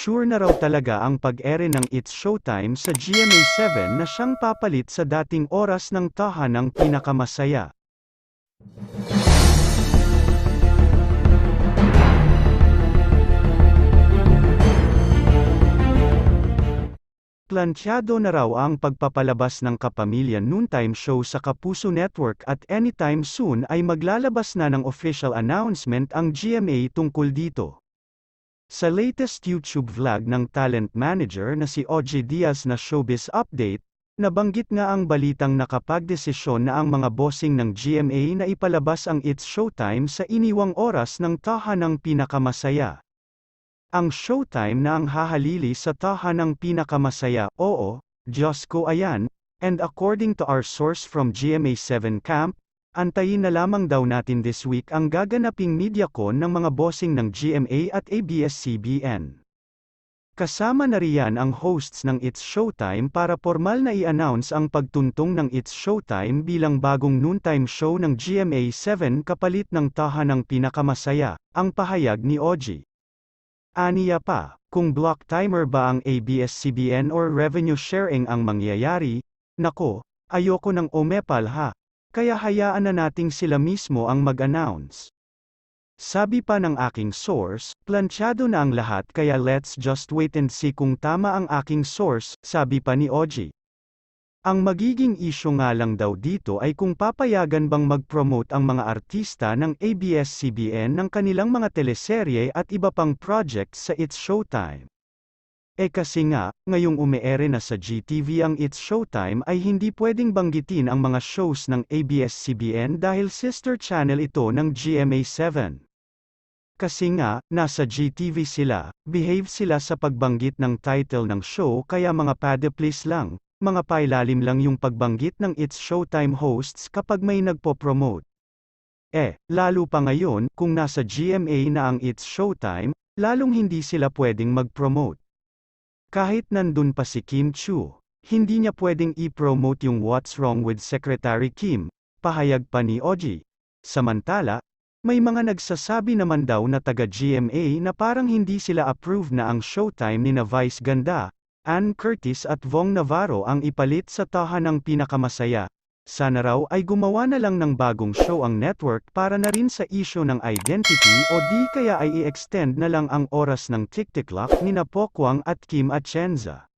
Sure na raw talaga ang pag-ere ng It's Showtime sa GMA7 na siyang papalit sa dating oras ng tahanang pinakamasaya. Plansyado na raw ang pagpapalabas ng Kapamilya Noontime Show sa Kapuso Network at anytime soon ay maglalabas na ng official announcement ang GMA tungkol dito. Sa latest YouTube vlog ng talent manager na si OJ Diaz na Showbiz Update, nabanggit nga ang balitang nakapagdesisyon na ang mga bossing ng GMA na ipalabas ang It's Showtime sa iniwang oras ng tahanang pinakamasaya. Ang showtime na ang hahalili sa tahanang pinakamasaya, oo, Diyos ko ayan, and according to our source from GMA7 Camp, antayin na lamang daw natin this week ang gaganaping MediaCon ng mga bossing ng GMA at ABS-CBN. Kasama na riyan ang hosts ng It's Showtime para formal na i-announce ang pagtuntong ng It's Showtime bilang bagong noontime show ng GMA7 kapalit ng tahanang pinakamasaya, ang pahayag ni Oji. Aniya pa, kung block timer ba ang ABS-CBN or revenue sharing ang mangyayari, nako, ayoko ng omepal ha, kaya hayaan na nating sila mismo ang mag-announce. Sabi pa ng aking source, plansyado na ang lahat kaya let's just wait and see kung tama ang aking source, sabi pa ni Oji. Ang magiging isyu nga lang daw dito ay kung papayagan bang mag-promote ang mga artista ng ABS-CBN ng kanilang mga teleserye at iba pang projects sa It's Showtime. Eh kasi nga, ngayong umeere na sa GTV ang It's Showtime ay hindi pwedeng banggitin ang mga shows ng ABS-CBN dahil sister channel ito ng GMA7. Kasi nga, nasa GTV sila, behave sila sa pagbanggit ng title ng show kaya mga pade please lang, mga pailalim lang yung pagbanggit ng It's Showtime hosts kapag may nagpo-promote. Eh, lalo pa ngayon, kung nasa GMA na ang It's Showtime, lalong hindi sila pwedeng mag-promote. Kahit nandun pa si Kim Chu, hindi niya pwedeng i-promote yung What's Wrong with Secretary Kim, pahayag pa ni Oji. Samantala, may mga nagsasabi naman daw na taga GMA na parang hindi sila approve na ang showtime ni na Vice Ganda, Ann Curtis at Vong Navarro ang ipalit sa tahanang pinakamasaya. Sana raw ay gumawa na lang ng bagong show ang network para na rin sa issue ng identity o di kaya ay i-extend na lang ang oras ng TikTok ni na Pokwang at Kim Atienza.